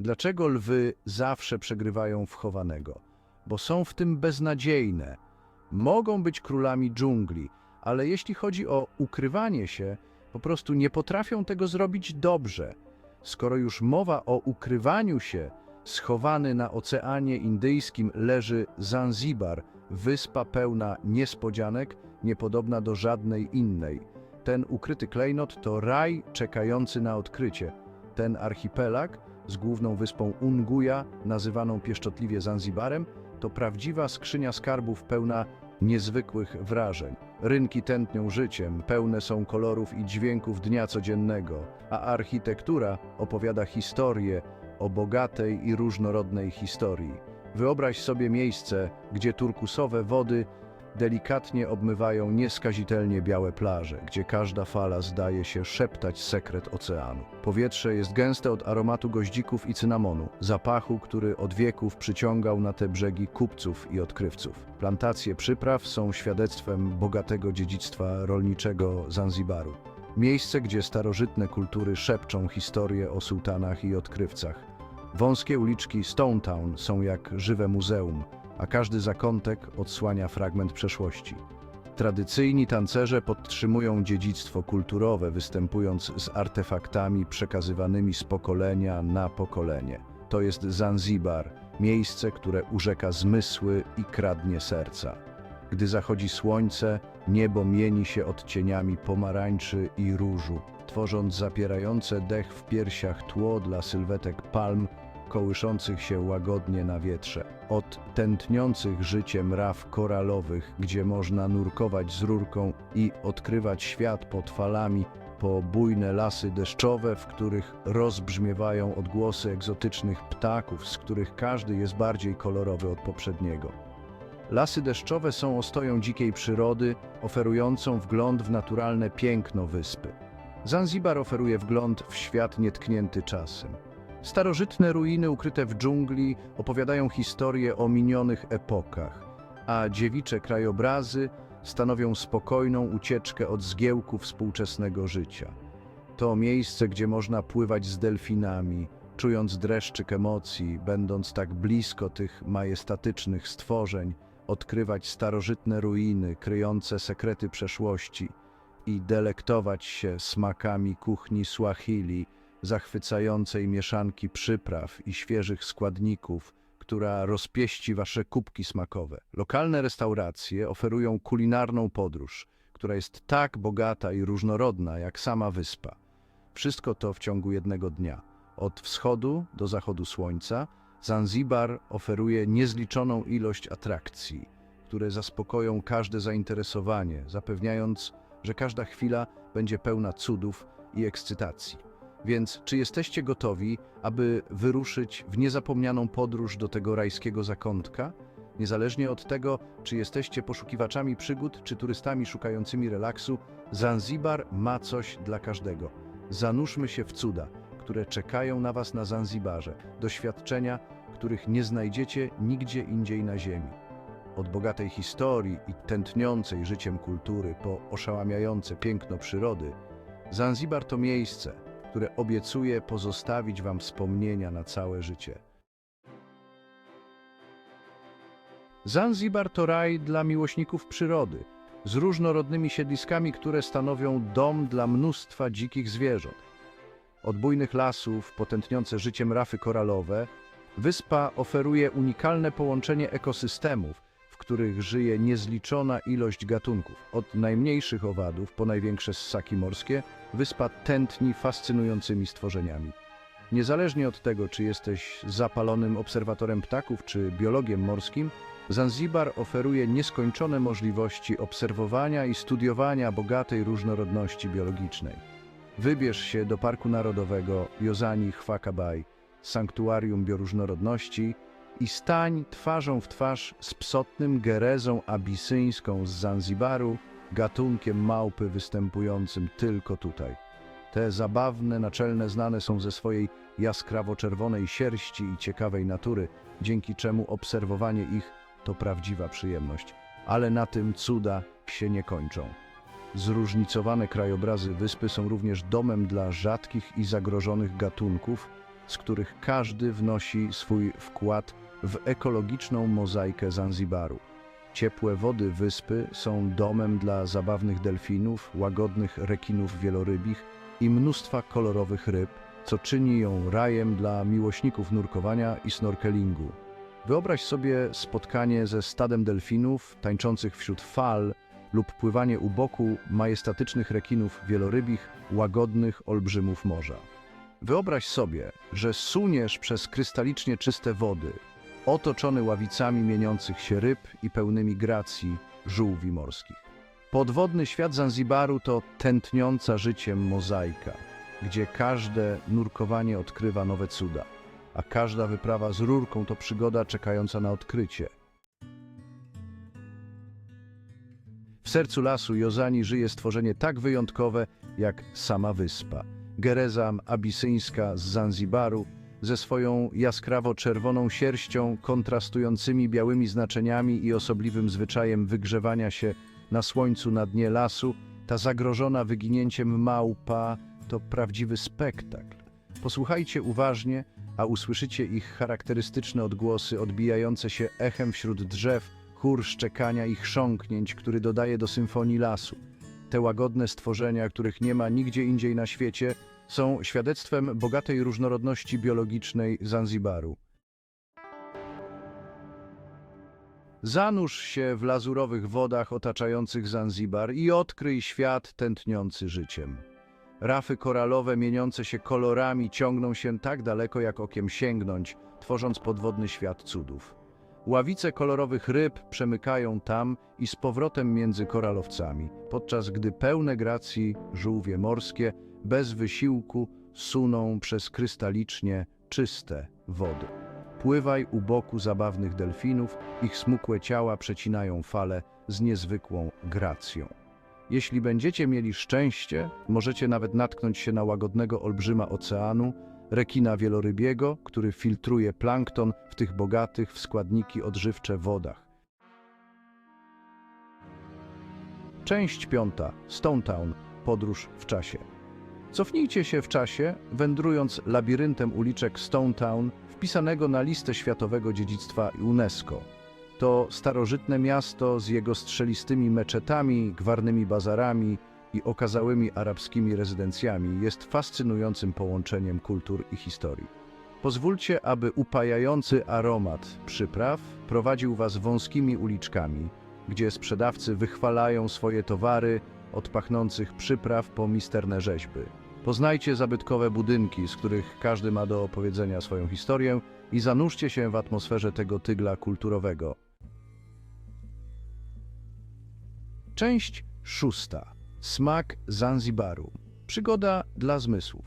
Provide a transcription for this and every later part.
Dlaczego lwy zawsze przegrywają w chowanego? Bo są w tym beznadziejne. Mogą być królami dżungli, ale jeśli chodzi o ukrywanie się, po prostu nie potrafią tego zrobić dobrze. Skoro już mowa o ukrywaniu się, schowany na Oceanie Indyjskim leży Zanzibar, wyspa pełna niespodzianek, niepodobna do żadnej innej. Ten ukryty klejnot to raj czekający na odkrycie. Ten archipelag z główną wyspą Unguja, nazywaną pieszczotliwie Zanzibarem, to prawdziwa skrzynia skarbów pełna niezwykłych wrażeń. Rynki tętnią życiem, pełne są kolorów i dźwięków dnia codziennego, a architektura opowiada historię o bogatej i różnorodnej historii. Wyobraź sobie miejsce, gdzie turkusowe wody delikatnie obmywają nieskazitelnie białe plaże, gdzie każda fala zdaje się szeptać sekret oceanu. Powietrze jest gęste od aromatu goździków i cynamonu, zapachu, który od wieków przyciągał na te brzegi kupców i odkrywców. Plantacje przypraw są świadectwem bogatego dziedzictwa rolniczego Zanzibaru. Miejsce, gdzie starożytne kultury szepczą historię o sułtanach i odkrywcach. Wąskie uliczki Stone Town są jak żywe muzeum, a każdy zakątek odsłania fragment przeszłości. Tradycyjni tancerze podtrzymują dziedzictwo kulturowe, występując z artefaktami przekazywanymi z pokolenia na pokolenie. To jest Zanzibar, miejsce, które urzeka zmysły i kradnie serca. Gdy zachodzi słońce, niebo mieni się odcieniami pomarańczy i różu, tworząc zapierające dech w piersiach tło dla sylwetek palm kołyszących się łagodnie na wietrze. Od tętniących życiem raf koralowych, gdzie można nurkować z rurką i odkrywać świat pod falami, po bujne lasy deszczowe, w których rozbrzmiewają odgłosy egzotycznych ptaków, z których każdy jest bardziej kolorowy od poprzedniego. Lasy deszczowe są ostoją dzikiej przyrody, oferującą wgląd w naturalne piękno wyspy. Zanzibar oferuje wgląd w świat nietknięty czasem. Starożytne ruiny ukryte w dżungli opowiadają historię o minionych epokach, a dziewicze krajobrazy stanowią spokojną ucieczkę od zgiełku współczesnego życia. To miejsce, gdzie można pływać z delfinami, czując dreszczyk emocji, będąc tak blisko tych majestatycznych stworzeń, odkrywać starożytne ruiny kryjące sekrety przeszłości i delektować się smakami kuchni Swahili, zachwycającej mieszanki przypraw i świeżych składników, która rozpieści wasze kubki smakowe. Lokalne restauracje oferują kulinarną podróż, która jest tak bogata i różnorodna jak sama wyspa. Wszystko to w ciągu jednego dnia. Od wschodu do zachodu słońca Zanzibar oferuje niezliczoną ilość atrakcji, które zaspokoją każde zainteresowanie, zapewniając, że każda chwila będzie pełna cudów i ekscytacji. Więc czy jesteście gotowi, aby wyruszyć w niezapomnianą podróż do tego rajskiego zakątka? Niezależnie od tego, czy jesteście poszukiwaczami przygód, czy turystami szukającymi relaksu, Zanzibar ma coś dla każdego. Zanurzmy się w cuda, które czekają na Was na Zanzibarze, doświadczenia, których nie znajdziecie nigdzie indziej na ziemi. Od bogatej historii i tętniącej życiem kultury po oszałamiające piękno przyrody, Zanzibar to miejsce, które obiecuje pozostawić Wam wspomnienia na całe życie. Zanzibar to raj dla miłośników przyrody, z różnorodnymi siedliskami, które stanowią dom dla mnóstwa dzikich zwierząt. Od bujnych lasów, potętniące życiem rafy koralowe, wyspa oferuje unikalne połączenie ekosystemów, w których żyje niezliczona ilość gatunków. Od najmniejszych owadów po największe ssaki morskie, wyspa tętni fascynującymi stworzeniami. Niezależnie od tego, czy jesteś zapalonym obserwatorem ptaków czy biologiem morskim, Zanzibar oferuje nieskończone możliwości obserwowania i studiowania bogatej różnorodności biologicznej. Wybierz się do Parku Narodowego Jozani Chwakabaj, Sanktuarium Bioróżnorodności i stań twarzą w twarz z psotnym gerezą abisyńską z Zanzibaru, gatunkiem małpy występującym tylko tutaj. Te zabawne, naczelne znane są ze swojej jaskrawo-czerwonej sierści i ciekawej natury, dzięki czemu obserwowanie ich to prawdziwa przyjemność. Ale na tym cuda się nie kończą. Zróżnicowane krajobrazy wyspy są również domem dla rzadkich i zagrożonych gatunków, z których każdy wnosi swój wkład w ekologiczną mozaikę Zanzibaru. Ciepłe wody wyspy są domem dla zabawnych delfinów, łagodnych rekinów wielorybich i mnóstwa kolorowych ryb, co czyni ją rajem dla miłośników nurkowania i snorkelingu. Wyobraź sobie spotkanie ze stadem delfinów tańczących wśród fal lub pływanie u boku majestatycznych rekinów wielorybich, łagodnych olbrzymów morza. Wyobraź sobie, że suniesz przez krystalicznie czyste wody, otoczony ławicami mieniących się ryb i pełnymi gracji żółwi morskich. Podwodny świat Zanzibaru to tętniąca życiem mozaika, gdzie każde nurkowanie odkrywa nowe cuda, a każda wyprawa z rurką to przygoda czekająca na odkrycie. W sercu lasu Jozani żyje stworzenie tak wyjątkowe jak sama wyspa. Gereza abisyńska z Zanzibaru ze swoją jaskrawo-czerwoną sierścią, kontrastującymi białymi znaczeniami i osobliwym zwyczajem wygrzewania się na słońcu na dnie lasu, ta zagrożona wyginięciem małpa to prawdziwy spektakl. Posłuchajcie uważnie, a usłyszycie ich charakterystyczne odgłosy odbijające się echem wśród drzew, chór szczekania i chrząknięć, który dodaje do symfonii lasu. Te łagodne stworzenia, których nie ma nigdzie indziej na świecie, są świadectwem bogatej różnorodności biologicznej Zanzibaru. Zanurz się w lazurowych wodach otaczających Zanzibar i odkryj świat tętniący życiem. Rafy koralowe mieniące się kolorami ciągną się tak daleko, jak okiem sięgnąć, tworząc podwodny świat cudów. Ławice kolorowych ryb przemykają tam i z powrotem między koralowcami, podczas gdy pełne gracji żółwie morskie bez wysiłku suną przez krystalicznie czyste wody. Pływaj u boku zabawnych delfinów, ich smukłe ciała przecinają fale z niezwykłą gracją. Jeśli będziecie mieli szczęście, możecie nawet natknąć się na łagodnego olbrzyma oceanu, rekina wielorybiego, który filtruje plankton w tych bogatych w składniki odżywcze wodach. Część piąta. Stone Town. Podróż w czasie. Cofnijcie się w czasie, wędrując labiryntem uliczek Stone Town, wpisanego na listę światowego dziedzictwa UNESCO. To starożytne miasto z jego strzelistymi meczetami, gwarnymi bazarami i okazałymi arabskimi rezydencjami jest fascynującym połączeniem kultur i historii. Pozwólcie, aby upajający aromat przypraw prowadził Was wąskimi uliczkami, gdzie sprzedawcy wychwalają swoje towary od pachnących przypraw po misterne rzeźby. Poznajcie zabytkowe budynki, z których każdy ma do opowiedzenia swoją historię i zanurzcie się w atmosferze tego tygla kulturowego. Część szósta. Smak Zanzibaru. Przygoda dla zmysłów.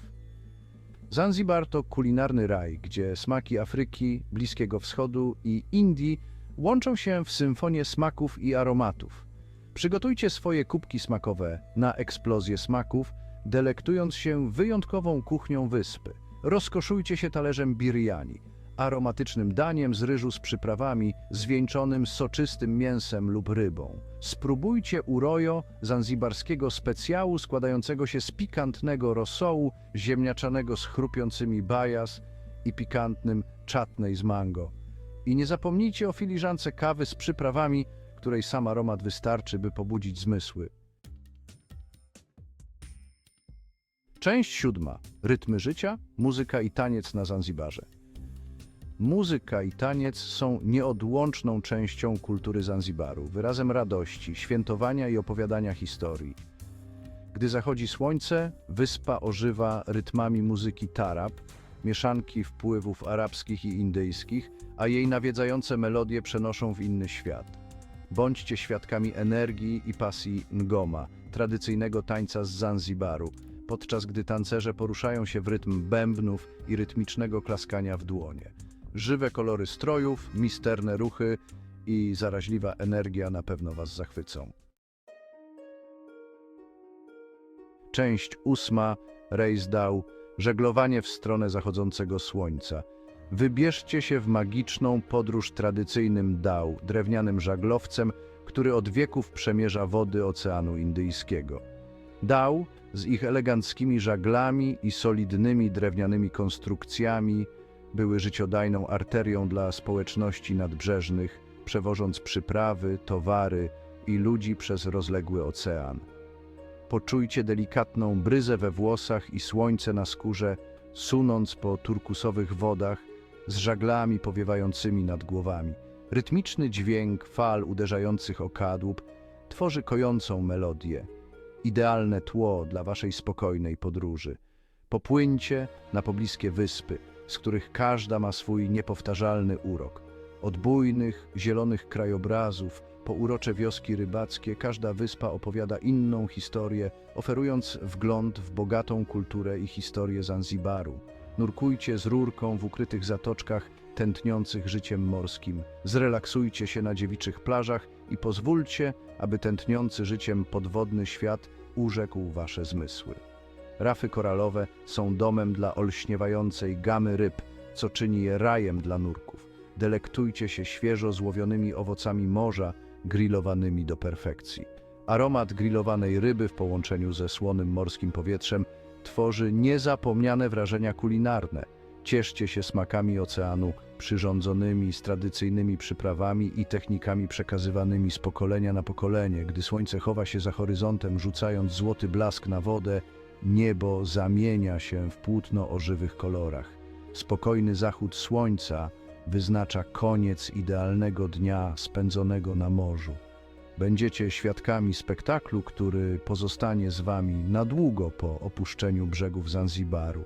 Zanzibar to kulinarny raj, gdzie smaki Afryki, Bliskiego Wschodu i Indii łączą się w symfonię smaków i aromatów. Przygotujcie swoje kubki smakowe na eksplozję smaków, delektując się wyjątkową kuchnią wyspy. Rozkoszujcie się talerzem biryani, aromatycznym daniem z ryżu z przyprawami, zwieńczonym soczystym mięsem lub rybą. Spróbujcie urojo zanzibarskiego specjału składającego się z pikantnego rosołu, ziemniaczanego z chrupiącymi bajas i pikantnym czatnej z mango. I nie zapomnijcie o filiżance kawy z przyprawami, której sam aromat wystarczy, by pobudzić zmysły. Część siódma. Rytmy życia, muzyka i taniec na Zanzibarze. Muzyka i taniec są nieodłączną częścią kultury Zanzibaru, wyrazem radości, świętowania i opowiadania historii. Gdy zachodzi słońce, wyspa ożywa rytmami muzyki tarab, mieszanki wpływów arabskich i indyjskich, a jej nawiedzające melodie przenoszą w inny świat. Bądźcie świadkami energii i pasji ngoma, tradycyjnego tańca z Zanzibaru, podczas gdy tancerze poruszają się w rytm bębnów i rytmicznego klaskania w dłonie. Żywe kolory strojów, misterne ruchy i zaraźliwa energia na pewno Was zachwycą. Część ósma, rejs dał, żeglowanie w stronę zachodzącego słońca. Wybierzcie się w magiczną podróż tradycyjnym dał, drewnianym żaglowcem, który od wieków przemierza wody Oceanu Indyjskiego. Dał z ich eleganckimi żaglami i solidnymi drewnianymi konstrukcjami były życiodajną arterią dla społeczności nadbrzeżnych, przewożąc przyprawy, towary i ludzi przez rozległy ocean. Poczujcie delikatną bryzę we włosach i słońce na skórze, sunąc po turkusowych wodach z żaglami powiewającymi nad głowami. Rytmiczny dźwięk fal uderzających o kadłub tworzy kojącą melodię, idealne tło dla waszej spokojnej podróży. Popłyńcie na pobliskie wyspy, z których każda ma swój niepowtarzalny urok. Od bujnych, zielonych krajobrazów po urocze wioski rybackie, każda wyspa opowiada inną historię, oferując wgląd w bogatą kulturę i historię Zanzibaru. Nurkujcie z rurką w ukrytych zatoczkach tętniących życiem morskim. Zrelaksujcie się na dziewiczych plażach i pozwólcie, aby tętniący życiem podwodny świat urzekł wasze zmysły. Rafy koralowe są domem dla olśniewającej gamy ryb, co czyni je rajem dla nurków. Delektujcie się świeżo złowionymi owocami morza, grillowanymi do perfekcji. Aromat grillowanej ryby w połączeniu ze słonym morskim powietrzem tworzy niezapomniane wrażenia kulinarne. Cieszcie się smakami oceanu, przyrządzonymi z tradycyjnymi przyprawami i technikami przekazywanymi z pokolenia na pokolenie. Gdy słońce chowa się za horyzontem, rzucając złoty blask na wodę, niebo zamienia się w płótno o żywych kolorach. Spokojny zachód słońca wyznacza koniec idealnego dnia spędzonego na morzu. Będziecie świadkami spektaklu, który pozostanie z wami na długo po opuszczeniu brzegów Zanzibaru.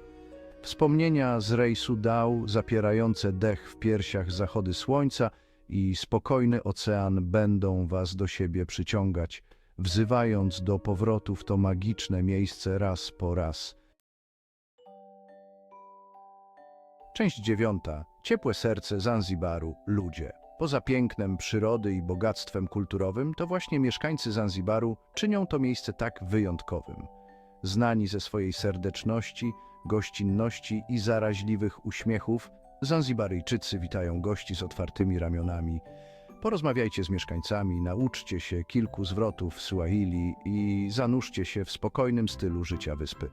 Wspomnienia z rejsu Dał, zapierające dech w piersiach zachody słońca i spokojny ocean będą was do siebie przyciągać, wzywając do powrotu w to magiczne miejsce raz po raz. Część dziewiąta. Ciepłe serce Zanzibaru. Ludzie. Poza pięknem przyrody i bogactwem kulturowym, to właśnie mieszkańcy Zanzibaru czynią to miejsce tak wyjątkowym. Znani ze swojej serdeczności, gościnności i zaraźliwych uśmiechów, Zanzibaryjczycy witają gości z otwartymi ramionami. Porozmawiajcie z mieszkańcami, nauczcie się kilku zwrotów w Swahili i zanurzcie się w spokojnym stylu życia wyspy.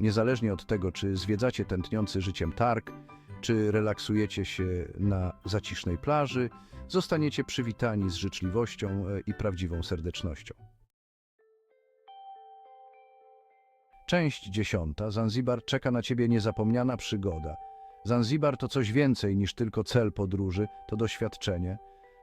Niezależnie od tego, czy zwiedzacie tętniący życiem targ, czy relaksujecie się na zacisznej plaży, zostaniecie przywitani z życzliwością e, i prawdziwą serdecznością. Część dziesiąta. Zanzibar czeka na ciebie niezapomniana przygoda. Zanzibar to coś więcej niż tylko cel podróży, to doświadczenie.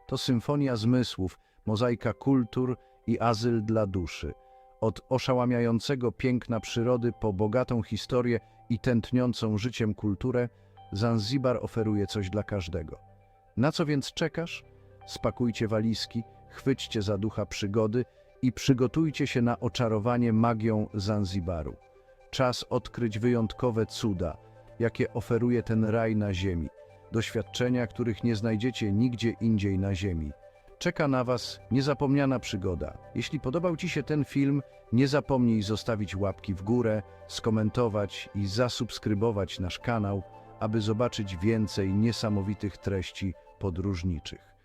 To symfonia zmysłów, mozaika kultur i azyl dla duszy. Od oszałamiającego piękna przyrody po bogatą historię i tętniącą życiem kulturę, Zanzibar oferuje coś dla każdego. Na co więc czekasz? Spakujcie walizki, chwyćcie za ducha przygody i przygotujcie się na oczarowanie magią Zanzibaru. Czas odkryć wyjątkowe cuda, jakie oferuje ten raj na ziemi, doświadczenia, których nie znajdziecie nigdzie indziej na ziemi. Czeka na Was niezapomniana przygoda. Jeśli podobał Ci się ten film, nie zapomnij zostawić łapki w górę, skomentować i zasubskrybować nasz kanał, aby zobaczyć więcej niesamowitych treści podróżniczych.